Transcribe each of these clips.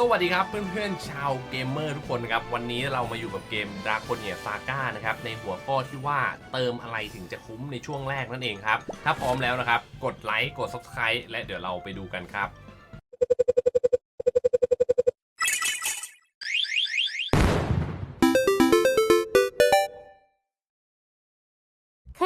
สวัสดีครับเพื่อนๆชาวเกมเมอร์ทุกคนนะครับวันนี้เรามาอยู่กับเกม d r a c o n i a Saga นะครับในหัวข้อที่ว่าเติมอะไรถึงจะคุ้มในช่วงแรกนั่นเองครับ ถ้าพร้อมแล้วนะครับ กดไลค์กด Subscribe และเดี๋ยวเราไปดูกันครับ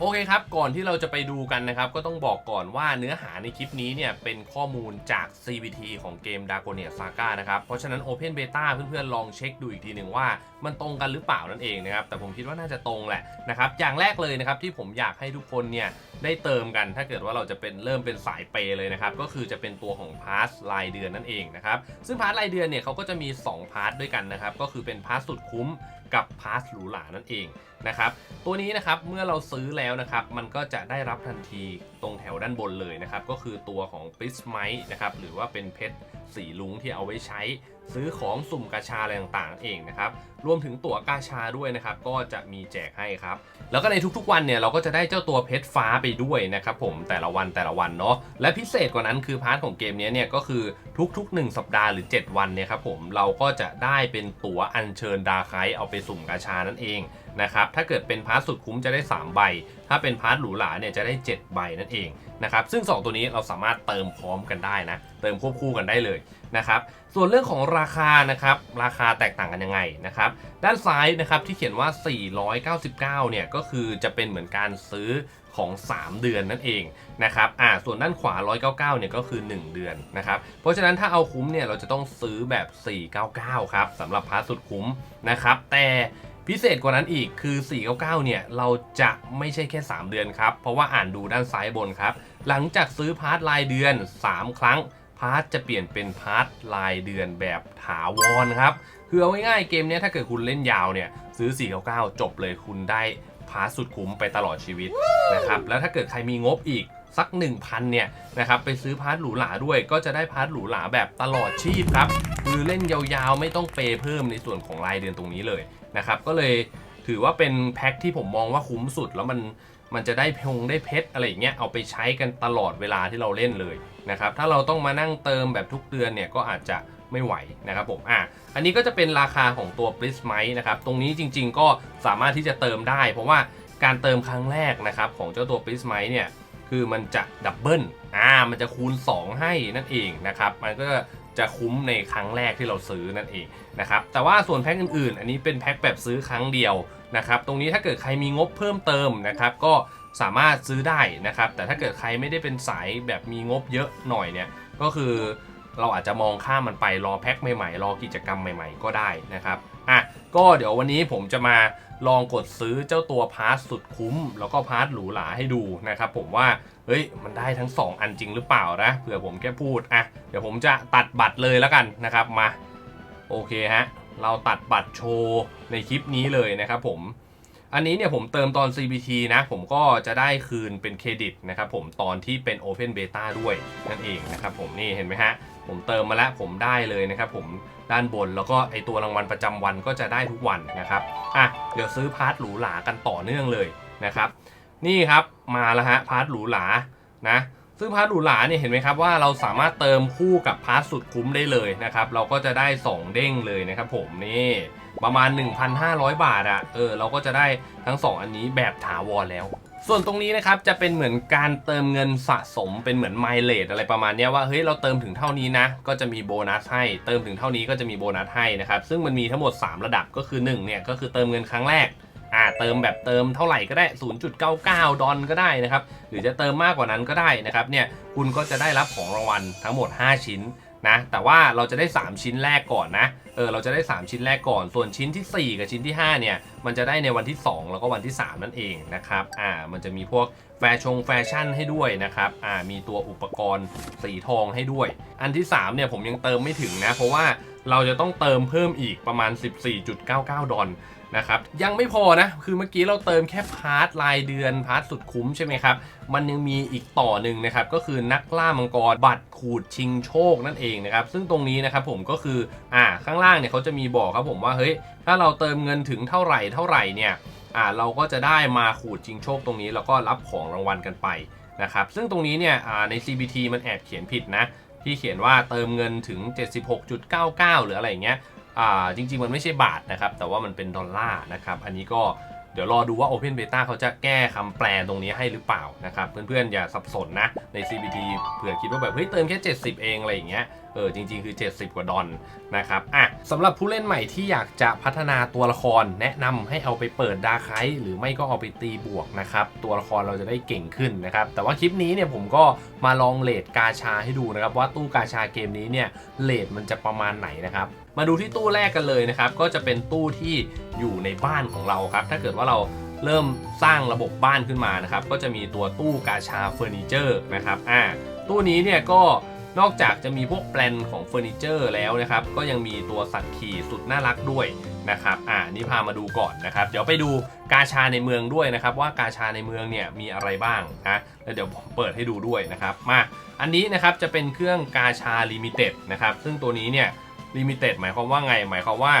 โอเคครับ ก่อนที่เราจะไปดูกันนะครับ ก็ต้องบอกก่อนว่าเนื้อหาในคลิปนี้เนี่ยเป็นข้อมูลจาก CVT ของเกม d a g o n i a Saga นะครับ เพราะฉะนั้น Open Beta เพื่อนๆ ลองเช็คดูอีกทีหนึ่งว่ามันตรงกันหรือเปล่านั่นเองนะครับ แต่ผมคิดว่าน่าจะตรงแหละนะครับ อย่างแรกเลยนะครับที่ผมอยากให้ทุกคนเนี่ย ได้เติมกัน ถ้าเกิดว่าเราจะเป็นเริ่มเป็นสายเปย์เลยนะครับ ก็คือจะเป็นตัวของพาร์ทรายเดือนนั่นเองนะครับ ซึ่งพาร์ทรายเดือนเนี่ยเขาก็จะมี 2 พาร์ทด้วยกันนะครับ ก็คือเป็นพาร์ทสุดคุ้มกับพาร์ทหรูหรานั่นเองนะครับ ตัวนี้นะครับเมื่อเราซื้อแล้วนะครับ มันก็จะได้รับทันทีตรงแถวด้านบนเลยนะครับ ก็คือตัวของ p r i s m i t e นะครับหรือว่าเป็นเพชร สีลุงที่เอาไว้ใช้ซื้อของสุ่มกาชาอะไรต่างๆเองนะครับรวมถึงตั๋วกาชาด้วยนะครับก็จะมีแจกให้ครับ แล้วก็ในทุกๆวันเนี่ยเราก็จะได้เจ้าตัวเพชรฟ้าไปด้วยนะครับผมแต่ละวันแต่ละวันเนาะและพิเศษกว่านั้นคือพาร์ทของเกมนี้เนี่ยก็คือทุกๆ 1 สัปดาห์หรือ 7 วันเนี่ยครับผมเราก็จะได้เป็นตั๋วอัญเชิญดาไคเอาไปสุ่มกาชานั่นเอง นะครับ ถ้าเกิดเป็นพาร์ทสุดคุ้มจะได้ 3 ใบ ถ้าเป็นพาร์ทหรูหราเนี่ยจะได้ 7 ใบนั่นเองนะครับ ซึ่ง 2 ตัวนี้เราสามารถเติมพร้อมกันได้นะ เติมควบคู่กันได้เลยนะครับ ส่วนเรื่องของราคานะครับ ราคาแตกต่างกันยังไงนะครับ ด้านซ้ายนะครับที่เขียนว่า 499 เนี่ยก็คือจะเป็นเหมือนการซื้อของ 3 เดือนนั่นเองนะครับ อ่า ส่วนด้านขวา 199 เนี่ยก็คือ 1 เดือนนะครับ เพราะฉะนั้นถ้าเอาคุ้มเนี่ยเราจะต้องซื้อแบบ 499 ครับสำหรับพาร์ทสุดคุ้มนะครับ แต่ พิเศษกว่านั้นอีกคือ 499 เนี่ย เราจะไม่ใช่แค่ 3 เดือนครับ เพราะว่าอ่านดูด้านซ้ายบนครับ หลังจากซื้อพาร์ทรายเดือน 3 ครั้ง พาร์ทจะเปลี่ยนเป็นพาร์ทรายเดือนแบบถาวรครับ คือเอาง่ายๆเกมเนี้ยถ้าเกิดคุณเล่นยาวเนี่ย ซื้อ 499 จบเลยคุณได้พาร์ทสุดคุ้มไปตลอดชีวิตนะครับ แล้วถ้าเกิดใครมีงบอีก สัก 1,000 เนี่ยนะครับไปซื้อพาร์ทหรูหราด้วย ก็จะได้พาร์ทหรูหราแบบตลอดชีพครับคือเล่นยาวๆ ไม่ต้องเปย์เพิ่มในส่วนของรายเดือนตรงนี้เลยนะครับก็เลยถือว่าเป็นแพ็คที่ผมมองว่าคุ้มสุดแล้วมันมันจะได้พงได้เพชรอะไรอย่างเงี้ยเอาไปใช้กันตลอดเวลาที่เราเล่นเลยนะครับถ้าเราต้องมานั่งเติมแบบทุกเดือนเนี่ยก็อาจจะไม่ไหวนะครับผมอะอันนี้ก็จะเป็นราคาของตัว b r i s m i t e นะครับตรงนี้จริง ๆ ก็สามารถที่จะเติมได้ เพราะว่าการเติมครั้งแรกนะครับของเจ้าตัว b r i s m i t e เนี่ย คือมันจะดับเบิลอ่ามันจะคูณ 2 ให้นั่นเองนะครับ มันก็จะคุ้มในครั้งแรกที่เราซื้อนั่นเองนะครับ แต่ว่าส่วนแพ็คอื่นๆ อันนี้เป็นแพ็คแบบซื้อครั้งเดียวนะครับ ตรงนี้ถ้าเกิดใครมีงบเพิ่มเติมนะครับ ก็สามารถซื้อได้นะครับ แต่ถ้าเกิดใครไม่ได้เป็นสายแบบมีงบเยอะหน่อยเนี่ย ก็คือเราอาจจะมองข้ามมันไปรอแพ็คใหม่ๆ รอกิจกรรมใหม่ ๆ ก็ได้นะครับ อะ ก็เดี๋ยววันนี้ผมจะมา ลองกดซื้อเจ้าตัวพาร์ทสุดคุ้ม แล้วก็พาร์ทหรูหราให้ดูนะครับผมว่าเฮ้ยมันได้ทั้ง 2 อันจริงหรือเปล่านะเผื่อผมแค่พูดอะเดี๋ยวผมจะตัดบัตรเลยแล้วกันนะครับมาโอเคฮะเราตัดบัตรโชว์ในคลิปนี้เลยนะครับผมอันนี้เนี่ยผมเติมตอน CBT นะผมก็จะได้คืนเป็นเครดิตนะครับผมตอนที่เป็น Open Beta ด้วยนั่นเองนะครับผมนี่เห็นไหมฮะ ผมเติมมาแล้วผมได้เลยนะครับผมด้านบนแล้วก็ไอตัวรางวัลประจำวันก็จะได้ทุกวันนะครับอะเดี๋ยวซื้อพาร์ทหรูหรากันต่อเนื่องเลยนะครับนี่ครับมาแล้วฮะพาร์ทหรูหรานะซึ่งพาร์ทหรูหราเนี่ยเห็นไหมครับว่าเราสามารถเติมคู่กับพาร์ทสุดคุ้มได้เลยนะครับเราก็จะได้ 2 เด้งเลยนะครับผมนี่ประมาณ 1,500 บาทอะเออเราก็จะได้ทั้ง 2 อันนี้แบบถาวรแล้ว ส่วนตรงนี้นะครับจะเป็นเหมือนการเติมเงินสะสมเป็นเหมือนไมเลดอะไรประมาณนี้ว่าเฮ้ยเราเติมถึงเท่านี้นะ ก็จะมีโบนัสให้เติมถึงเท่านี้ก็จะมีโบนัสให้นะครับซึ่งมันมีทั้งหมด 3 ระดับก็คือ1เนี่ยก็คือเติมเงินครั้งแรกอ่าเติมแบบเติมเท่าไหร่ก็ได้ 0.99 ดอลก็ได้นะครับหรือจะเติมมากกว่านั้นก็ได้นะครับเนี่ยคุณก็จะได้รับของรางวัลทั้งหมด 5 ชิ้น นะแต่ว่าเราจะได้ 3 ชิ้นแรกก่อนนะเออเราจะได้ 3 ชิ้นแรกก่อน ส่วนชิ้นทีสี่ 4 กับชิ้นที่ 5 เนี่ย มันจะได้ในวันที่ 2 แล้วก็วันที่ 3 นั่นเองนะครับอ่ามันจะมีพวกแฟชงแฟชั่นให้ด้วยนะครับอ่ามีตัวอุปกรณ์สีทองให้ด้วย อันที่ 3 เนี่ยผมยังเติมไม่ถึงนะ เพราะว่า เราจะต้องเติมเพิ่มอีกประมาณ 14.99 ดอลนะครับยังไม่พอนะ คือเมื่อกี้เราเติมแค่พาร์ทรายเดือนพาร์ทสุดคุ้มใช่ไหมครับ มันยังมีอีกต่อหนึ่งนะครับ ก็คือนักล่ามังกรบัตรขูดชิงโชคนั่นเองนะครับ ซึ่งตรงนี้นะครับผมก็คืออ่าข้างล่างเนี่ยเขาจะมีบอกครับผมว่าเฮ้ยถ้าเราเติมเงินถึงเท่าไหร่เท่าไหร่เนี่ยอ่าเราก็จะได้มาขูดชิงโชคตรงนี้แล้วก็รับของรางวัลกันไปนะครับซึ่งตรงนี้เนี่ยอ่าใน CBT มันแอบเขียนผิดนะ ที่เขียนว่าเติมเงินถึง 76.99 หรืออะไรอย่างเงี้ยจริงๆ มันไม่ใช่บาทนะครับ แต่ว่ามันเป็นดอลลาร์นะครับ อันนี้ก็ ดี๋ยวรอดูว่า Open Beta เขาจะแก้คำแปลตรงนี้ให้หรือเปล่านะครับ เพื่อนๆ อย่าสับสนนะ ใน CBT เผื่อคิดว่าแบบเฮ้ยเติมแค่ 70 เองอะไรอย่างเงี้ยเออจริงๆ คือ 70 กว่าดอลนะครับอะสำหรับผู้เล่นใหม่ที่อยากจะพัฒนาตัวละครแนะนำให้เอาไปเปิดดาร์ไคหรือไม่ก็เอาไปตีบวกนะครับ ตัวละครเราจะได้เก่งขึ้นนะครับ แต่ว่าคลิปนี้เนี่ยผมก็มาลองเลทกาชาให้ดูนะครับ ว่าตู้กาชาเกมนี้เนี่ยเลทมันจะประมาณไหนนะครับ มาดูที่ตู้แรกกันเลยนะครับ ก็จะเป็นตู้ที่อยู่ในบ้านของเราครับ ถ้าเกิดว่าเราเริ่มสร้างระบบบ้านขึ้นมานะครับ ก็จะมีตัวตู้กาชาเฟอร์นิเจอร์นะครับอ่าตู้นี้เนี่ยก็นอกจากจะมีพวกแปลนของเฟอร์นิเจอร์แล้วนะครับ ก็ยังมีตัวสัตว์ขี่สุดน่ารักด้วยนะครับ อ่านี่พามาดูก่อนนะครับ เดี๋ยวไปดูกาชาในเมืองด้วยนะครับ ว่ากาชาในเมืองเนี่ยมีอะไรบ้างนะแล้วเดี๋ยวผมเปิดให้ดูด้วยนะครับ มา อันนี้นะครับจะเป็นเครื่องกาชาลิมิเต็ดนะครับ ซึ่งตัวนี้เนี่ย ลิมิเต็ดหมายความว่าไง หมายความว่า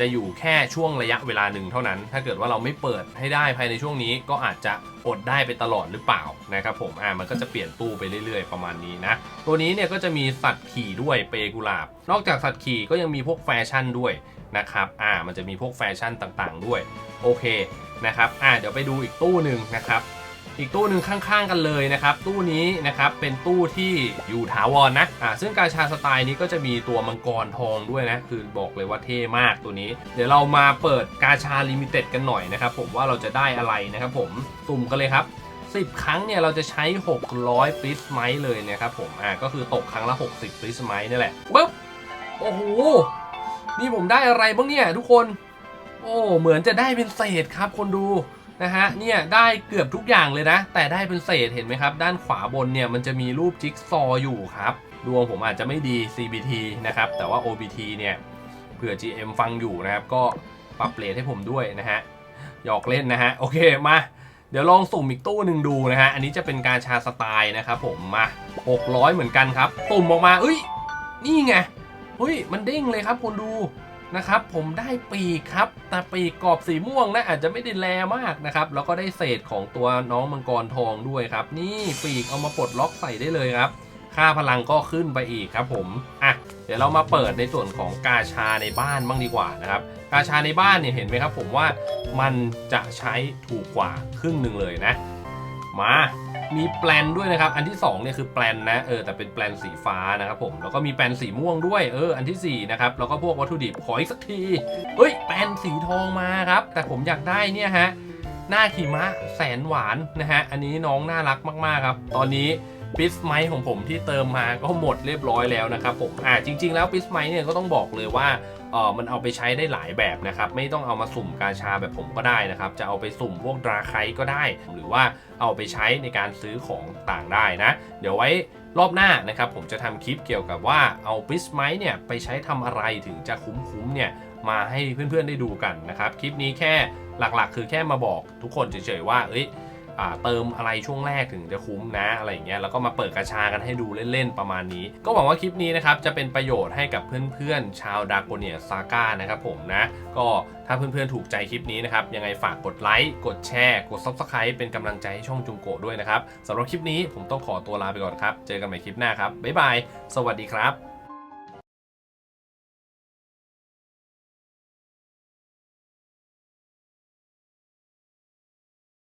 จะอยู่แค่ช่วงระยะเวลาหนึ่งเท่านั้น ถ้าเกิดว่าเราไม่เปิดให้ได้ภายในช่วงนี้ก็อาจจะอดได้ไปตลอดหรือเปล่านะครับผม อ่า มันก็จะเปลี่ยนตู้ไปเรื่อยๆ ประมาณนี้นะ ตัวนี้เนี่ยก็จะมีสัตว์ขี่ด้วยเปกุลาบ นอกจากสัตว์ขี่ก็ยังมีพวกแฟชั่นด้วยนะครับ อ่า มันจะมีพวกแฟชั่นต่างๆ ด้วย โอเคนะครับ อ่า เดี๋ยวไปดูอีกตู้หนึ่งนะครับ อีกตู้หนึ่งข้างๆกันเลยนะครับ ตู้นี้นะครับเป็นตู้ที่อยู่ถาวรนนะอ่าซึ่งกาชาสไตล์นี้ก็จะมีตัวมังกรทองด้วยนะ คือบอกเลยว่าเท่มากตัวนี้ เดี๋ยวเรามาเปิดกาชาลิมิเต็ดกันหน่อยนะครับผมว่าเราจะได้อะไรนะครับผมสุ่มกันเลยครับ10 ครั้งเนี่ยเราจะใช้ 600ปริสไมท์เลยนะครับผมอ่าก็คือตกครั้งละ 60ปริสไมท์นี่แหละปึ๊บโอ้โหนี่ผมได้อะไรบ้างเนี่ยทุกคน โอ้เหมือนจะได้เป็นเศษครับคนดู นะฮะเนี่ยได้เกือบทุกอย่างเลยนะ แต่ได้เป็นเศษเห็นไหมครับ ด้านขวาบนเนี่ยมันจะมีรูปจิ๊กซออยู่ครับดวงผมอาจจะไม่ดี CBT นะครับ แต่ว่า OBT เนี่ยเผื่อ GM ฟังอยู่นะครับ ก็ปรับเลทให้ผมด้วยนะฮะหยอกเล่นนะฮะ โอเคมา เดี๋ยวลองสุ่มอีกตู้หนึ่งดูนะฮะ อันนี้จะเป็นการชาสไตล์นะครับผมมา 600 เหมือนกันครับสุ่มออกมาเอ้ย นี่ไงเฮ้ย มันเด้งเลยครับคนดู นะครับผมได้ปีกครับแต่ปีกกรอบสีม่วงนะอาจจะไม่ได้แลมากนะครับแล้วก็ได้เศษของตัวน้องมังกรทองด้วยครับ นี่ปีกเอามาปลดล็อกใส่ได้เลยครับ ค่าพลังก็ขึ้นไปอีกครับผมอะเดี๋ยวเรามาเปิดในส่วนของกาชาในบ้านบ้างดีกว่านะครับ กาชาในบ้านเนี่ยเห็นไหมครับ ผมว่ามันจะใช้ถูกกว่าครึ่งหนึ่งเลยนะ มา มีแปลนด้วยนะครับ อันที่2เนี่ยคือแปลนนะ เออ แต่เป็นแปลนสีฟ้านะครับผม แล้วก็มีแปลนสีม่วงด้วย เออ อันทีสี่4นะครับ แล้วก็พวกวัตถุดิบขออีกสักที เฮ้ย แปลนสีทองมาครับ แต่ผมอยากได้เนี่ยฮะ หน้าขีมะแสนหวานนะฮะ อันนี้น้องน่ารักมากๆครับ ตอนนี้ปิสไมค์ของผมที่เติมมาก็หมดเรียบร้อยแล้วนะครับผม อ่าจริง ๆ แล้วปิสไมค์เนี่ยก็ต้องบอกเลยว่า เออมันเอาไปใช้ได้หลายแบบนะครับ ไม่ต้องเอามาสุ่มกาชาแบบผมก็ได้นะครับ จะเอาไปสุ่มพวกดราไคก็ได้ หรือว่าเอาไปใช้ในการซื้อของต่างได้นะ เดี๋ยวไว้รอบหน้านะครับ ผมจะทำคลิปเกี่ยวกับว่าเอาปิสไมเนี่ยไปใช้ทำอะไรถึงจะคุ้มๆเนี่ยมาให้เพื่อนๆได้ดูกันนะครับ คลิปนี้แค่หลักๆ คือแค่มาบอกทุกคนเฉยๆว่าเอ้ย เติมอะไรช่วงแรกถึงจะคุ้มนะอะไรอย่างเงี้ยแล้วก็มาเปิดกระชากันให้ดูเล่นๆประมาณนี้ ก็หวังว่าคลิปนี้นะครับจะเป็นประโยชน์ให้กับเพื่อนๆชาวดาโกเนียซาก้านะครับผมนะก็ถ้าเพื่อนๆถูกใจคลิปนี้นะครับยังไงฝากกดไลค์กดแชร์ กด Subscribe เป็นกำลังใจให้ช่องจุงโกด้วยนะครับสำหรับคลิปนี้ผมต้องขอตัวลาไปก่อนครับ เจอกันใหม่คลิปหน้าครับบ๊ายบายสวัสดีครับ